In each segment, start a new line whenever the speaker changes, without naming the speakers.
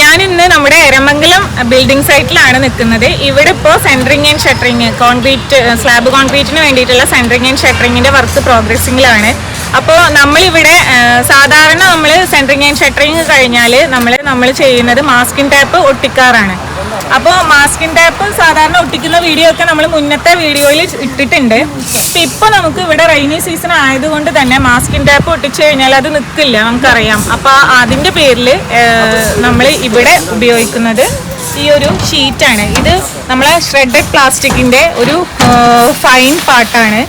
ഞാൻ ഇന്ന് നമ്മുടെ എരമംഗലം ബിൽഡിംഗ് സൈറ്റിലാണ് നിൽക്കുന്നത്. ഇവിടെ ഇപ്പോൾ centring and shuttering concrete slab കോൺക്രീറ്റിന് വേണ്ടിയിട്ടുള്ള സെൻട്രിങ് ആൻഡ് ഷട്ടറിങ്ങിന്റെ വർക്ക് പ്രോഗ്രസിങ്ങിലാണ് അപ്പോൾ നമ്മളിവിടെ സാധാരണ നമ്മൾ സെൻട്രിങ് ആൻഡ് ഷട്ടറിങ് കഴിഞ്ഞാൽ നമ്മൾ നമ്മൾ ചെയ്യുന്നത് മാസ്കിൻ ടാപ്പ് ഒട്ടിക്കാറാണ്. അപ്പോൾ മാസ്കിൻ ടാപ്പ് സാധാരണ ഒട്ടിക്കുന്ന വീഡിയോ ഒക്കെ നമ്മൾ മുന്നത്തെ വീഡിയോയിൽ ഇട്ടിട്ടുണ്ട്. പക്ഷെ ഇപ്പോൾ നമുക്ക് ഇവിടെ റെയിനി സീസൺ ആയതുകൊണ്ട് തന്നെ മാസ്കിൻ ടാപ്പ് ഒട്ടിച്ചു കഴിഞ്ഞാൽ അത് നിൽക്കില്ല നമുക്കറിയാം. അപ്പോൾ അതിന്റെ പേരിൽ നമ്മൾ ഇവിടെ ഉപയോഗിക്കുന്നത് ഈ ഒരു ഷീറ്റാണ് ഇത് നമ്മളെ ഷ്രെഡഡ് പ്ലാസ്റ്റിക്കിന്റെ ഒരു ഫൈൻ പാർട്ടാണ്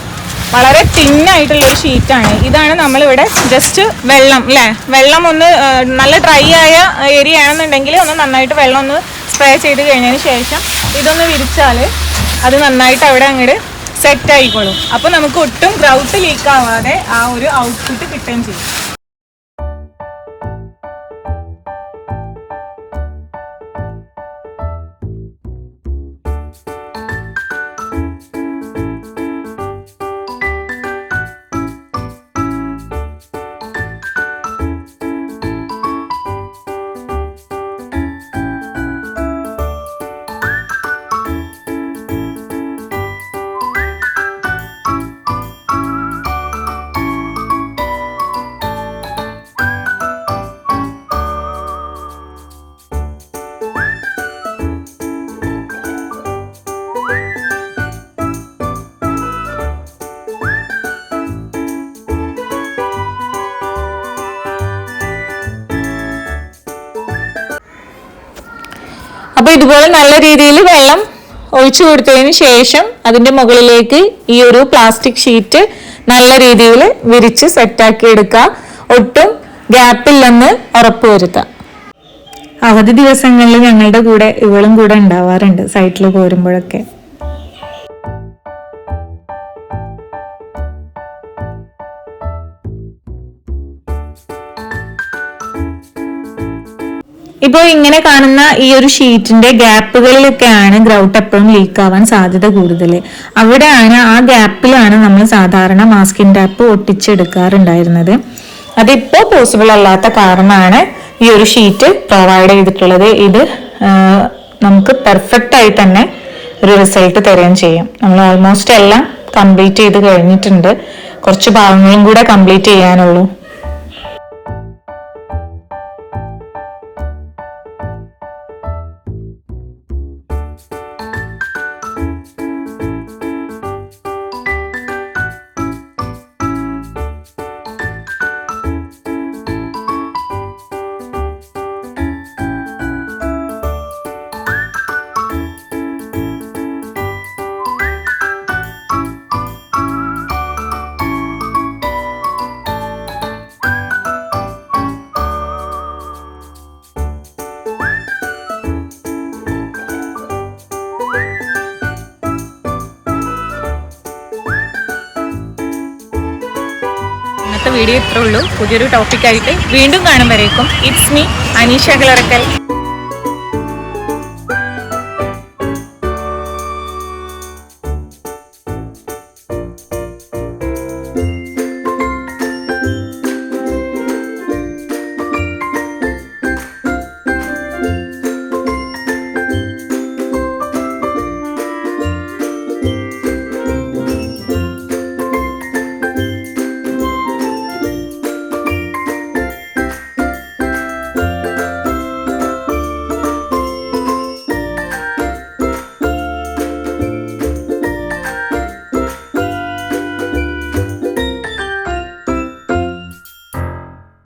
വളരെ തിന്നായിട്ടുള്ള ഒരു ഷീറ്റാണ് ഇതാണ് നമ്മളിവിടെ ജസ്റ്റ് വെള്ളം അല്ലേ വെള്ളം ഒന്ന് നല്ല ഡ്രൈ ആയ ഏരിയ ആണെന്നുണ്ടെങ്കിൽ ഒന്ന് നന്നായിട്ട് വെള്ളം ഒന്ന് സ്പ്രേ ചെയ്ത് കഴിഞ്ഞതിന് ശേഷം ഇതൊന്ന് വിരിച്ചാൽ അത് നന്നായിട്ട് അവിടെ അങ്ങോട്ട് സെറ്റ് ആയിക്കോളും. അപ്പോൾ നമുക്ക് ഒട്ടും ഗ്രൗട്ട് ലീക്ക് ആവാതെ ആ ഒരു ഔട്ട്പുട്ട് കിട്ടുകയും ചെയ്യും.
അപ്പൊ ഇതുപോലെ നല്ല രീതിയിൽ വെള്ളം ഒഴിച്ചു കൊടുത്തതിന് ശേഷം അതിന്റെ മുകളിലേക്ക് ഈ ഒരു പ്ലാസ്റ്റിക് ഷീറ്റ് നല്ല രീതിയിൽ വിരിച്ച് സെറ്റാക്കി എടുക്കുക. ഒട്ടും ഗ്യാപ്പില്ലെന്ന് ഉറപ്പുവരുത്തുക അവധി ദിവസങ്ങളിൽ ഞങ്ങളുടെ കൂടെ ഇവളും കൂടെ ഉണ്ടാവാറുണ്ട്. സൈറ്റിൽ പോരുമ്പോഴൊക്കെ. ഇപ്പോൾ ഇങ്ങനെ കാണുന്ന ഈ ഒരു ഷീറ്റിന്റെ ഗ്യാപ്പുകളിലൊക്കെയാണ് ഗ്രൗട്ട് എപ്പോഴും ലീക്ക് ആവാൻ സാധ്യത കൂടുതൽ അവിടെയാണ് ആ ഗ്യാപ്പിലാണ് നമ്മൾ സാധാരണ മാസ്കിൻ ടാപ്പ് ഒട്ടിച്ചെടുക്കാറുണ്ടായിരുന്നത്. അതിപ്പോ പോസിബിൾ അല്ലാത്ത കാരണമാണ് ഈ ഒരു ഷീറ്റ് പ്രൊവൈഡ് ചെയ്തിട്ടുള്ളത്. ഇത് നമുക്ക് പെർഫെക്റ്റ് ആയി തന്നെ ഒരു റിസൾട്ട് തരുകയും ചെയ്യും. നമ്മൾ ഓൾമോസ്റ്റ് എല്ലാം കംപ്ലീറ്റ് ചെയ്ത് കഴിഞ്ഞിട്ടുണ്ട്. കുറച്ച് ഭാഗങ്ങളും കൂടെ കംപ്ലീറ്റ് ചെയ്യാനുള്ളൂ.
ഇന്നത്തെ വീഡിയോ ഇത്രേ ഉള്ളൂ. പുതിയൊരു ടോപ്പിക്കായിട്ട് വീണ്ടും കാണും വരേക്കും. It's me Aneesha കിളറക്കൽ